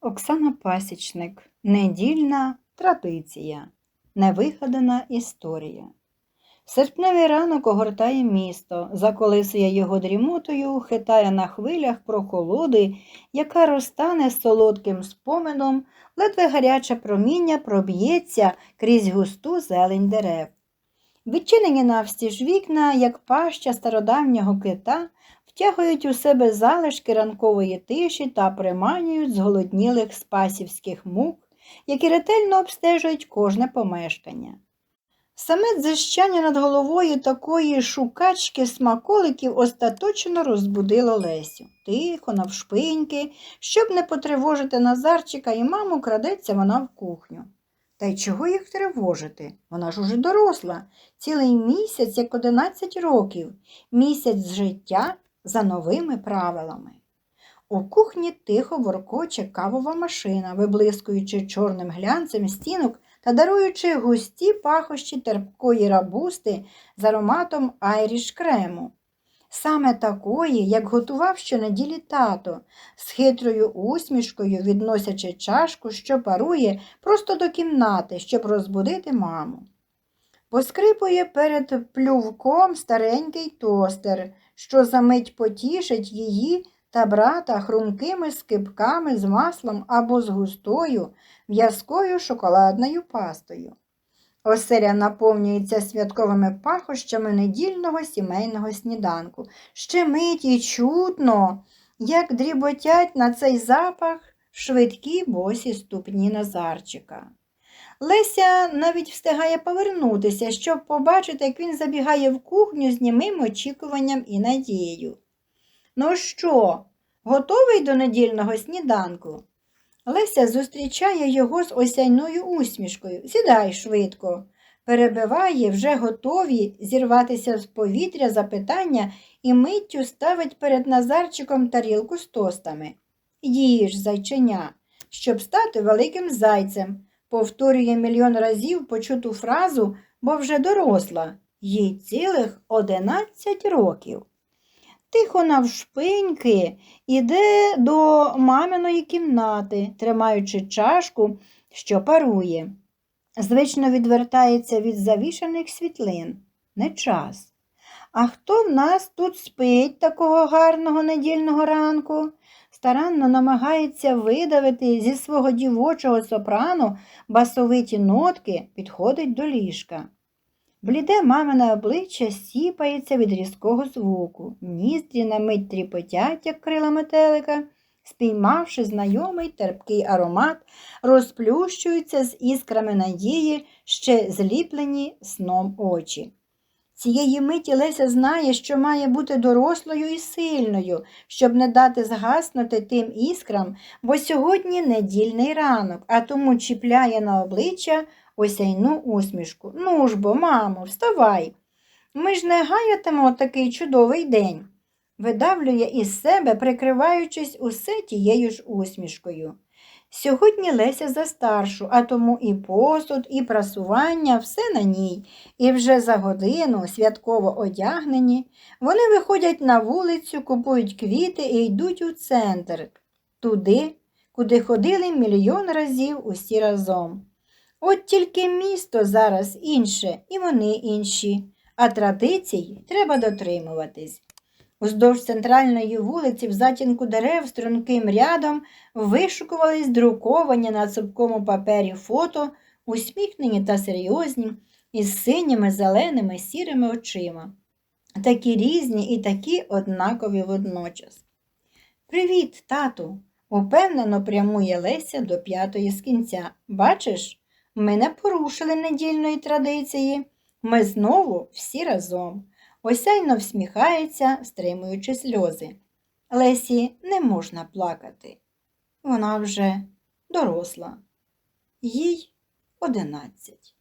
Оксана Пасічник. Недільна традиція. Невигадана історія. Серпневий ранок огортає місто, заколисує його дрімотою, хитає на хвилях прохолоди, яка розтане солодким споменом, ледве гаряче проміння проб'ється крізь густу зелень дерев. Відчинені навстіж вікна, як паща стародавнього кита, втягують у себе залишки ранкової тиші та приманюють зголоднілих спасівських мук, які ретельно обстежують кожне помешкання. Саме дзищання над головою такої шукачки смаколиків остаточно розбудило Лесю. Тихо, навшпиньки, щоб не потривожити Назарчика і маму, крадеться вона в кухню. Та й чого їх тривожити? Вона ж уже доросла, цілий місяць, як 11 років, місяць життя за новими правилами. У кухні тихо воркоче кавова машина, виблискуючи чорним глянцем стінок та даруючи густі пахощі терпкої рабусти з ароматом айріш крему. Саме такої, як готував щонеділі тато, з хитрою усмішкою відносячи чашку, що парує, просто до кімнати, щоб розбудити маму. Поскрипує перед плювком старенький тостер, що за мить потішить її та брата хрумкими скипками з маслом або з густою в'язкою шоколадною пастою. Оселя наповнюється святковими пахощами недільного сімейного сніданку. Ще мить і чутно, як дріботять на цей запах швидкі босі ступні Назарчика. Леся навіть встигає повернутися, щоб побачити, як він забігає в кухню з німим очікуванням і надією. Ну що, готовий до недільного сніданку? Леся зустрічає його з осяйною усмішкою. Сідай швидко. Перебиває, вже готові зірватися з повітря запитання і миттю ставить перед Назарчиком тарілку з тостами. Їж, зайченя, щоб стати великим зайцем. Повторює мільйон разів почуту фразу, бо вже доросла, їй цілих одинадцять років. Тихо навшпиньки іде до маминої кімнати, тримаючи чашку, що парує. Звично відвертається від завішаних світлин. Не час. А хто в нас тут спить такого гарного недільного ранку? Старанно намагається видавити зі свого дівочого сопрано басовиті нотки, підходить до ліжка. Бліде мамине обличчя сіпається від різкого звуку, ніздрі на мить тріпотять, як крила метелика, спіймавши знайомий терпкий аромат, розплющуються з іскрами надії, ще зліплені сном очі. Цієї миті Леся знає, що має бути дорослою і сильною, щоб не дати згаснути тим іскрам, бо сьогодні недільний ранок, а тому чіпляє на обличчя осяйну усмішку. Ну ж бо, мамо, вставай. Ми ж не гаятимо такий чудовий день. Видавлює із себе, прикриваючись усе тією ж усмішкою. Сьогодні Леся за старшу, а тому і посуд, і прасування, все на ній, і вже за годину, святково одягнені, вони виходять на вулицю, купують квіти і йдуть у центр, туди, куди ходили мільйон разів усі разом. От тільки місто зараз інше, і вони інші, а традицій треба дотримуватись. Уздовж центральної вулиці в затінку дерев струнким рядом вишукувались друковані на цупкому папері фото, усміхнені та серйозні, із синіми, зеленими, сірими очима. Такі різні і такі однакові водночас. Привіт, тату! упевнено прямує Леся до п'ятої з кінця. Бачиш, ми не порушили недільної традиції. Ми знову всі разом. Осяйно всміхається, стримуючи сльози. Лесі не можна плакати. Вона вже доросла. Їй одинадцять.